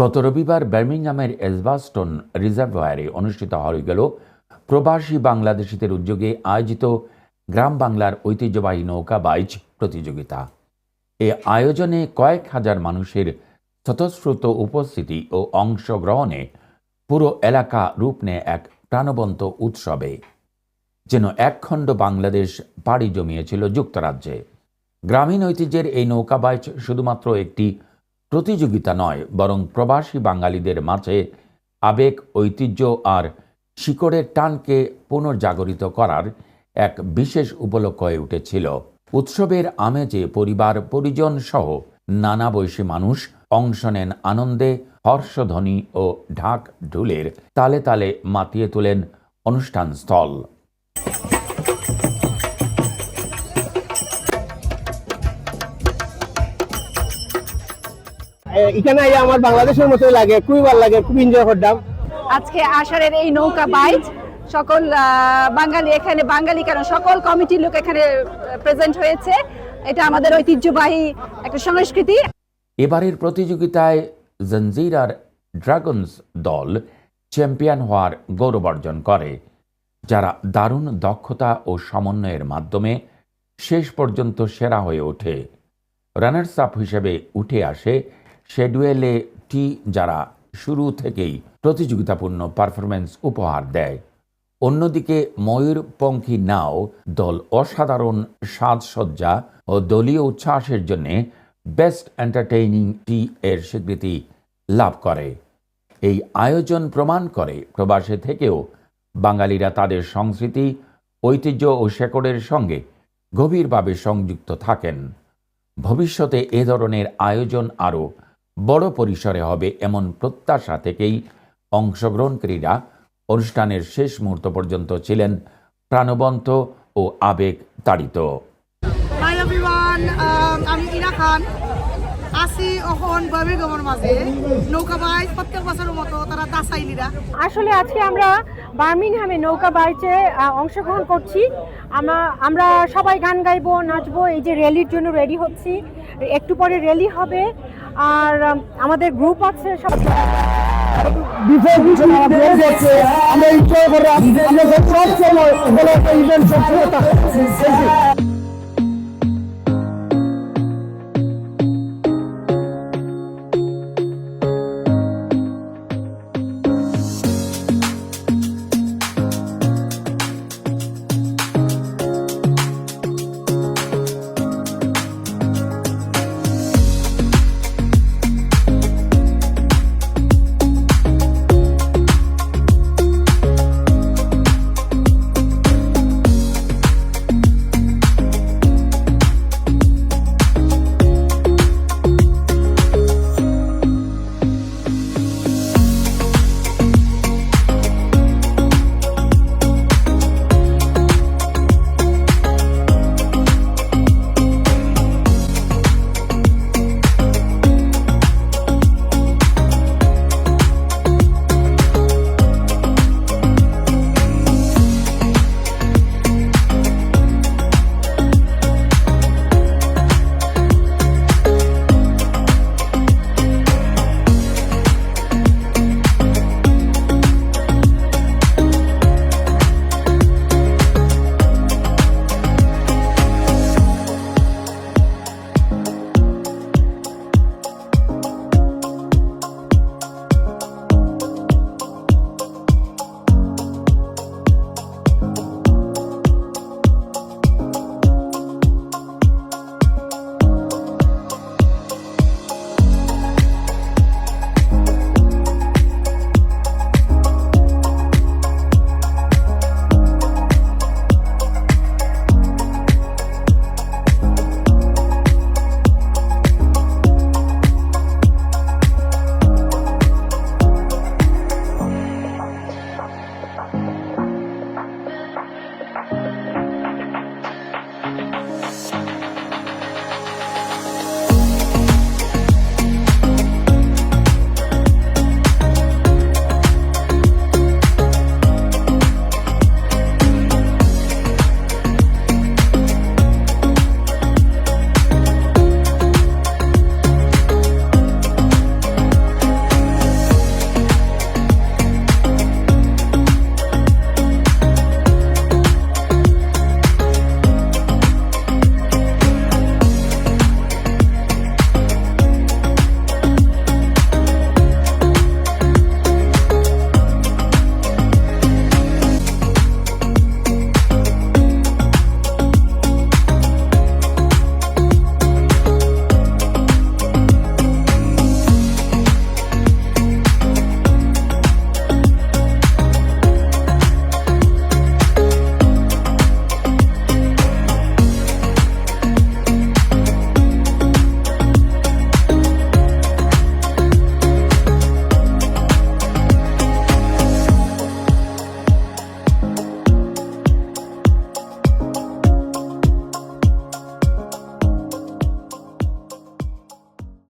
গত রবিবার বার্মিংহামের এসবাস্টন রিজার্ভয়ারে অনুষ্ঠিত হয়ে গেল প্রবাসী বাংলাদেশিদের উদ্যোগে আয়োজিত গ্রাম বাংলার ঐতিহ্যবাহী নৌকা বাইচ প্রতিযোগিতা। এ আয়োজনে কয়েক হাজার মানুষের স্বতঃস্ফূর্ত উপস্থিতি ও অংশগ্রহণে পুরো এলাকা রূপ নেয় এক প্রাণবন্ত উৎসবে, যেন একখণ্ড বাংলাদেশ পাড়ি জমিয়েছিল যুক্তরাজ্যে। গ্রামীণ ঐতিহ্যের এই নৌকা বাইচ শুধুমাত্র একটি প্রতিযোগিতা নয়, বরং প্রবাসী বাঙালিদের মাঝে আবেগ, ঐতিহ্য আর শিকড়ের টানকে পুনর্জাগরিত করার এক বিশেষ উপলক্ষ হয়ে উঠেছিল। উৎসবের আমেজে পরিবার, পরিজন সহ নানা বয়সী মানুষ অংশ নেন আনন্দে হর্ষধ্বনি ও ঢাক ঢুলের তালে তালে মাতিয়ে তোলেন অনুষ্ঠান এখানে আইয়া আমার বাংলাদেশের মতোই লাগে খুবই ভালো লাগে খুব এনজয় করতাম। আজকে আষাঢ়ের এই নৌকা বাইচ সকল বাঙালি এখানে বাঙালি কেন সকল কমিটির লোক এখানে প্রেজেন্ট হয়েছে। এটা আমাদের ঐতিহ্যবাহী একটা সংস্কৃতি। এবারের প্রতিযোগিতায় জঞ্জিরার ড্রাগনস দল চ্যাম্পিয়ন হওয়ার গৌরব অর্জন করে যারা দারুণ দক্ষতা ও সমন্বয়ের মাধ্যমে শেষ পর্যন্ত সেরা হয়ে ওঠে। রানার্স আপ হিসেবে উঠে আসে শেডুয়েলে টি যারা শুরু থেকেই প্রতিযোগিতাপূর্ণ পারফরমেন্স উপহার দেয়। অন্যদিকে ময়ূরপঙ্খী নাও দল অসাধারণ সাজসজ্জা ও দলীয় উচ্ছ্বাসের জন্য বেস্ট এন্টারটেইনিং টি এর স্বীকৃতি লাভ করে। এই আয়োজন প্রমাণ করে প্রবাসে থেকেও বাঙালিরা তাদের সংস্কৃতি, ঐতিহ্য ও শেকড়ের সঙ্গে গভীরভাবে সংযুক্ত থাকেন। ভবিষ্যতে এ ধরনের আয়োজন আরও বড় পরিসরে হবে এমন প্রত্যাশা থেকেই অংশগ্রহণকারীরা অনুষ্ঠানের শেষ মুহূর্ত পর্যন্ত ছিলেন প্রাণবন্ত ও আবেগ তাড়িত। Um, আমি ইরা খান। আসি অখন মাঝে। নৌকা বাইচ প্রত্যেক বছরের মতো তারা দাসাইলিরা আসলে আজকে আমরা বার্মিংহামে নৌকা বাইচে অংশগ্রহণ করছি। আমরা আমরা সবাই গান গাইবো নাচবো এই যে র্যালির জন্য রেডি হচ্ছি। একটু পরে র্যালি হবে। আর আমাদের গ্রুপ আছে সব। আমরা